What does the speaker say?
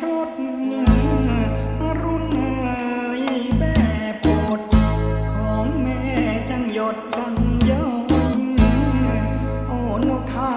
ชดรุ่นเอยแบบปดของแม่จังหยดจังย้อยโอนกเขา